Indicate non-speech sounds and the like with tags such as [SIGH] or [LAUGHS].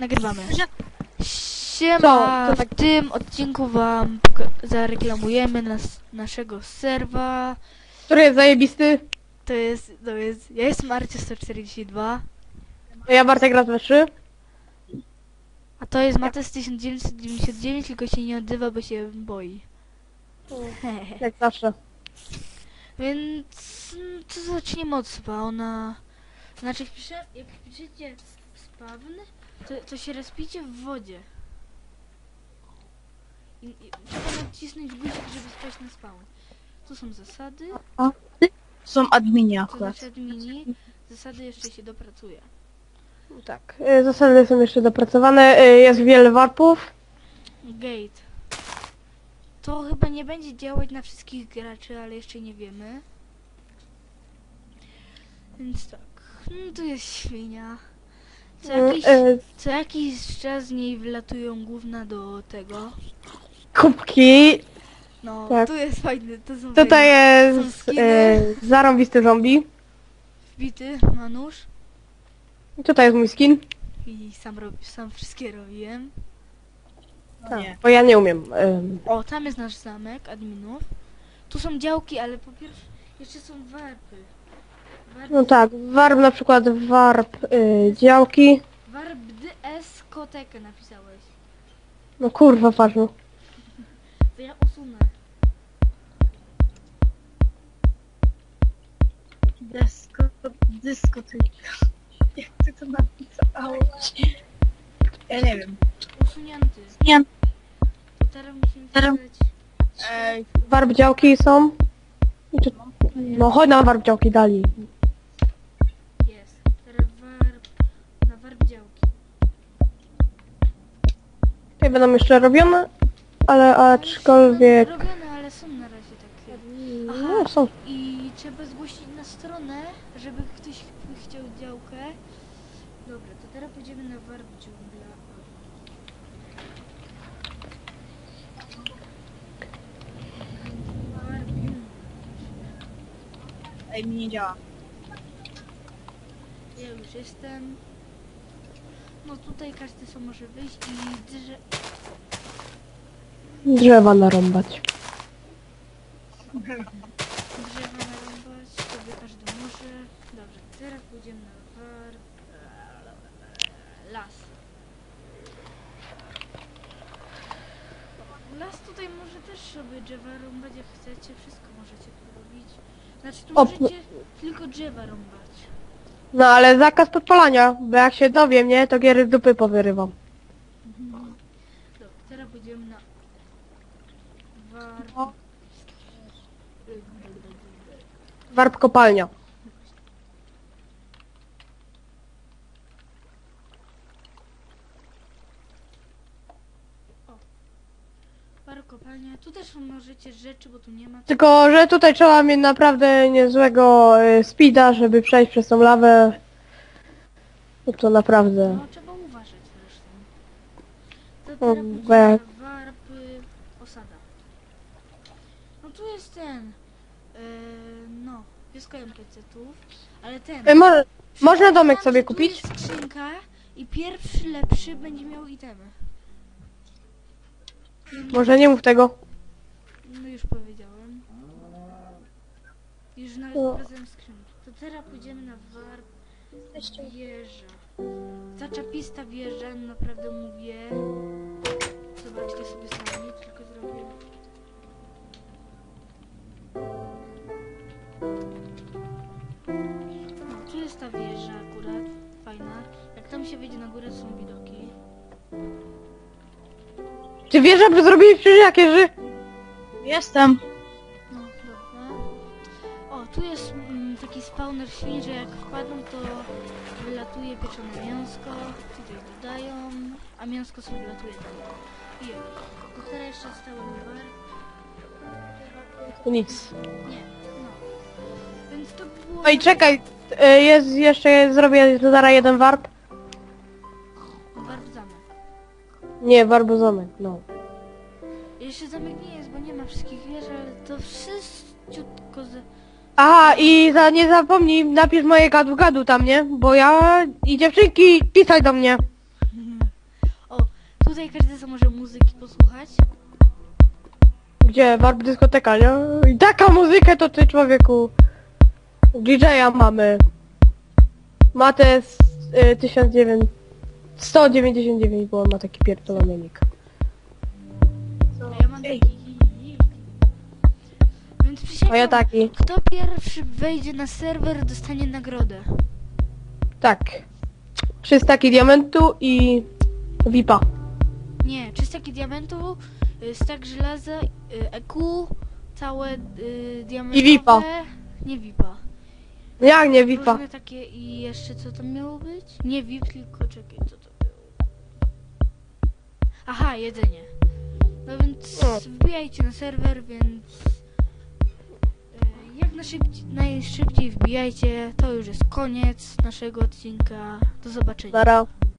Nagrywamy. Co? Siema, To tak- w tym odcinku wam poka- zareklamujemy nas, naszego serwa. Który jest zajebisty? To jest, to jest, ja jestem Arcie142, Ja Bartek raz we trzy. a to jest Mates 1999, tylko się nie odzywa, bo się boi. [LAUGHS] Jak zawsze. Więc mm, to zaczniemy od spawna. Znaczy, wpiszę, jak wpiszecie spawn, to, to się respicie w wodzie. I, i trzeba nacisnąć guzik, żeby spaść na spawn. Tu są zasady, Są admini to akurat. znaczy admini. Zasady jeszcze się dopracuje. Tak. e, Zasady są jeszcze dopracowane. e, Jest wiele warpów. Gate. To chyba nie będzie działać na wszystkich graczy, ale jeszcze nie wiemy. Więc tak. Hmm, tu jest świnia. Co Mm, jakiś, e, co jakiś czas z niej wylatują główna do tego. Kubki. No, Tak. tu jest fajny, to są Tutaj fajne. Są jest skiny. e, zarąbisty zombie. Wbity ma nóż Tutaj jest mój skin. i sam, rob, sam wszystkie robiłem. No Tak, nie. Bo ja nie umiem. em, O, tam jest nasz zamek adminów. Tu są działki, ale po pierwsze jeszcze są warpy. No tak, warp na przykład warp e, działki. warp DS kotekę napisałeś. No kurwa, patrz no. To ja usunę. Desko, dyskoteka. Jak ty to napisałeś? Ja nie wiem. Usunięty. Nie. To teraz musimy Teraz- pisać. Ej, Warp działki są. I tu- No chodź na warp działki dalej. Tutaj będą jeszcze robione, ale aczkolwiek... Robione, ale są na razie takie. Aha. No są. I trzeba zgłosić na stronę, żeby ktoś ch- chciał działkę. Dobra, to teraz pójdziemy na warp dżungla. Warp dżungla. ej, mi nie działa. Ja już jestem. No tutaj każdy co może wyjść i drze... Drzewa narąbać. drzewa narąbać, sobie każdy może. Dobrze, teraz pójdziemy na warp... Las. Las tutaj może też sobie drzewa rąbać jak chcecie, wszystko możecie tu robić. Znaczy tu O, możecie tylko drzewa rąbać. No ale zakaz podpalania, bo jak się dowiem, nie, to giery z dupy powyrywam. Dobra, teraz pójdziemy na warp... O. Warp kopalnia. Warp kopalnia. Tu też możecie rzeczy, bo tu nie ma... Tylko, że tutaj trzeba mieć naprawdę niezłego y, speeda, żeby przejść przez tą lawę. No to naprawdę. No trzeba uważać zresztą. To O, teraz pójdziemy be- na warpy osada. No tu jest ten. Yy, no, wioska NPC-ów, ale ten. Y, mo można domek sobie tu kupić? jest skrzynka i pierwszy lepszy będzie miał itemy. Może nie mów tego. No już powiedziałem. Już nawet No. pokazałem skrzynkę. To teraz pójdziemy na warp wieża. Zaczapista wieża, naprawdę mówię. Zobaczcie sobie sami, tylko zrobię. Się wejdzie na górę, są widoki. Ty wiesz, żeby zrobić przecież jakie ży? Jestem. No, dobra. O, tu jest mm, taki spawner świń, że jak wpadną, to wylatuje pieczone mięsko. Tutaj dodają, a mięsko sobie wylatuje dalej. I to teraz jeszcze stały numer. Nic. Nie, no. Więc to było... No i czekaj, y, jest jeszcze, zrobię zaraz jeden. Warp Nie, warp zamek, no. Jeszcze zamek nie jest, bo nie ma wszystkich wież, ale to wszystko ze... Aha, i za, nie zapomnij, napisz moje gadu gadu tam, nie? Bo ja i dziewczynki pisać do mnie. tutaj każdy sobie może muzyki posłuchać. Gdzie? Warp dyskoteka, nie? I taka muzykę to ty człowieku. DJ-a mamy. Mates y, 1900 199, bo on ma taki pierdolony nick. A ja mam Ej, taki... Więc przysięgam, A ja taki. kto pierwszy wejdzie na serwer dostanie nagrodę. Tak. 300 taki diamentu i VIPa. Nie, czystaki diamentu, y, stak żelaza, y, EQ, całe y, diamentowe... I VIPa. Nie VIPa. Jak nie VIPa? Różne takie i jeszcze co to miało być? Nie VIP, tylko czekaj, co to? Aha, jedzenie. No więc wbijajcie na serwer, więc e, jak najszybciej, najszybciej wbijajcie. To już jest koniec naszego odcinka. Do zobaczenia.